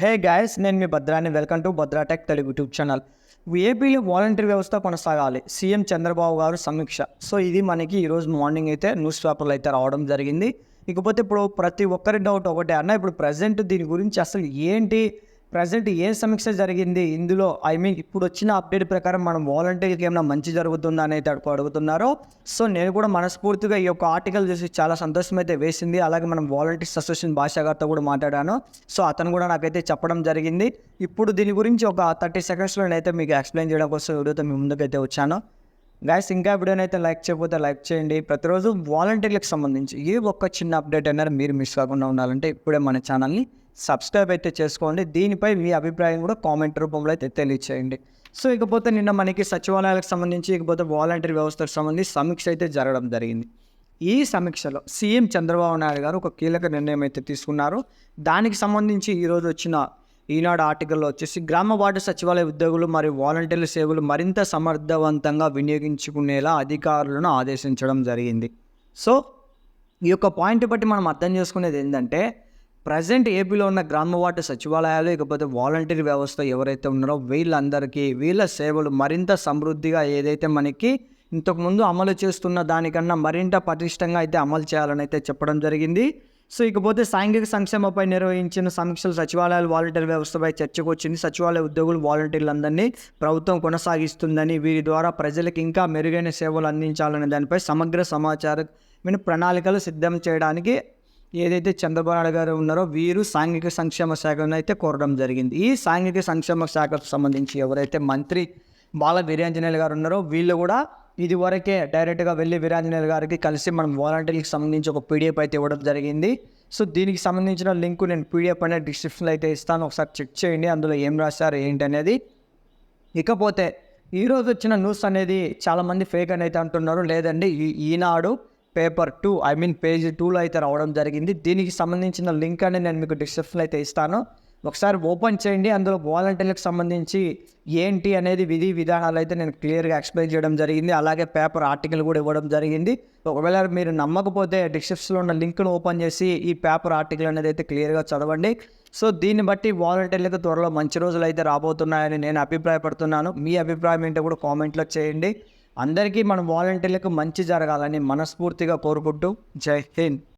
హే guys నేను మీ భద్రాని. Welcome to Bhadra tech Telugu YouTube channel ఏపీలో వాలంటీర్ వ్యవస్థ కొనసాగాలి. సీఎం చంద్రబాబు గారు సమీక్ష. సో ఇది మనకి ఈరోజు మార్నింగ్ అయితే న్యూస్ పేపర్లో అయితే రావడం జరిగింది. ఇకపోతే ఇప్పుడు ప్రతి ఒక్కరి డౌట్ ఒకటే అన్న ఇప్పుడు ప్రజెంట్ దీని గురించి అసలు ఏంటి? ప్రజెంట్ ఏ సమీక్ష జరిగింది? ఇందులో ఐ మీన్ ఇప్పుడు వచ్చిన అప్డేట్ ప్రకారం మనం వాలంటీర్కి ఏమైనా మంచి జరుగుతుందా అని అయితే సో నేను కూడా మనస్ఫూర్తిగా ఈ యొక్క ఆర్టికల్ చూసి చాలా సంతోషం అయితే వేసింది. అలాగే మనం వాలంటీర్స్ అసోసియేషన్ భాషా గారితో కూడా మాట్లాడాను. సో అతను కూడా నాకైతే చెప్పడం జరిగింది. ఇప్పుడు దీని గురించి ఒక థర్టీ సెకండ్స్లో నేనైతే మీకు ఎక్స్ప్లెయిన్ చేయడం కోసం వీడియోతో మీ ముందుకైతే వచ్చాను. గాయస్ ఇంకా వీడియోని అయితే లైక్ చేయకపోతే లైక్ చేయండి. ప్రతిరోజు వాలంటీర్లకు సంబంధించి ఏ ఒక్క చిన్న అప్డేట్ అయినా మీరు మిస్ కాకుండా ఉండాలంటే ఇప్పుడే మన ఛానల్ని సబ్స్క్రైబ్ అయితే చేసుకోండి. దీనిపై మీ అభిప్రాయం కూడా కామెంట్ రూపంలో అయితే తెలియచేయండి. సో ఇకపోతే నిన్న మనకి సచివాలయాలకు సంబంధించి ఇకపోతే వాలంటీర్ వ్యవస్థకు సంబంధించి సమీక్ష అయితే జరగడం జరిగింది. ఈ సమీక్షలో సీఎం చంద్రబాబు నాయుడు గారు ఒక కీలక నిర్ణయం అయితే తీసుకున్నారు. దానికి సంబంధించి ఈరోజు వచ్చిన ఈనాడు ఆర్టికల్లో వచ్చేసి గ్రామ వార్డు సచివాలయ ఉద్యోగులు మరియు వాలంటీర్ల సేవలు మరింత సమర్థవంతంగా వినియోగించుకునేలా అధికారులను ఆదేశించడం జరిగింది. సో ఈ యొక్క పాయింట్ బట్టి మనం అర్థం చేసుకునేది ఏంటంటే ప్రజెంట్ ఏపీలో ఉన్న గ్రామ వార్డు సచివాలయాలు ఇకపోతే వాలంటీర్ వ్యవస్థ ఎవరైతే ఉన్నారో వీళ్ళందరికీ వీళ్ళ సేవలు మరింత సమృద్ధిగా ఏదైతే మనకి ఇంతకుముందు అమలు చేస్తున్న దానికన్నా మరింత పటిష్టంగా అయితే అమలు చేయాలని అయితే చెప్పడం జరిగింది. సో ఇకపోతే సాంఘిక సంక్షేమపై నిర్వహించిన సమీక్షలు సచివాలయాలు వాలంటీర్ వ్యవస్థపై చర్చకు వచ్చింది. సచివాలయ ఉద్యోగులు వాలంటీర్లందరినీ ప్రభుత్వం కొనసాగిస్తుందని వీరి ద్వారా ప్రజలకు ఇంకా మెరుగైన సేవలు అందించాలనే దానిపై సమగ్ర సమాచార ప్రణాళికలు సిద్ధం చేయడానికి ఏదైతే చంద్రబాబు నాయుడు గారు ఉన్నారో వీరు సాంఘిక సంక్షేమ శాఖను అయితే కోరడం జరిగింది. ఈ సాంఘిక సంక్షేమ శాఖకు సంబంధించి ఎవరైతే మంత్రి బాల వీరాంజనేయులు గారు ఉన్నారో వీళ్ళు కూడా ఇది వరకే డైరెక్ట్గా వెళ్ళి వీరాంజనేయులు గారికి కలిసి మనం వాలంటీర్కి సంబంధించి ఒక పీడిఎఫ్ అయితే ఇవ్వడం జరిగింది. సో దీనికి సంబంధించిన లింక్ నేను పీడిఎఫ్ అనేది డిస్క్రిప్షన్లో అయితే ఇస్తాను. ఒకసారి చెక్ చేయండి అందులో ఏం రాశారు ఏంటి అనేది. ఇకపోతే ఈరోజు వచ్చిన న్యూస్ అనేది చాలామంది ఫేక్ అని అయితే అంటున్నారు. లేదండి ఈ Eenadu paper two I mean page టూలో అయితే రావడం జరిగింది. దీనికి సంబంధించిన లింక్ అనేది నేను మీకు డిస్క్రిప్షన్లో అయితే ఇస్తాను. ఒకసారి ఓపెన్ చేయండి. అందులో వాలంటీర్లకు సంబంధించి ఏంటి అనేది విధి విధానాలు అయితే నేను క్లియర్గా ఎక్స్ప్లెయిన్ చేయడం జరిగింది. అలాగే పేపర్ ఆర్టికల్ కూడా ఇవ్వడం జరిగింది. ఒకవేళ మీరు నమ్మకపోతే డిస్క్రిప్షన్లో ఉన్న లింక్ను ఓపెన్ చేసి ఈ పేపర్ ఆర్టికల్ అనేది అయితే క్లియర్గా చదవండి. సో దీన్ని బట్టి వాలంటీర్లకు త్వరలో మంచి రోజులు అయితే రాబోతున్నాయని నేను అభిప్రాయపడుతున్నాను. మీ అభిప్రాయం ఏంటో కూడా కామెంట్లో చేయండి. అందరికీ మన వాలంటీర్లకు మంచి జరగాలని మనస్ఫూర్తిగా కోరుకుంటూ జై హింద్.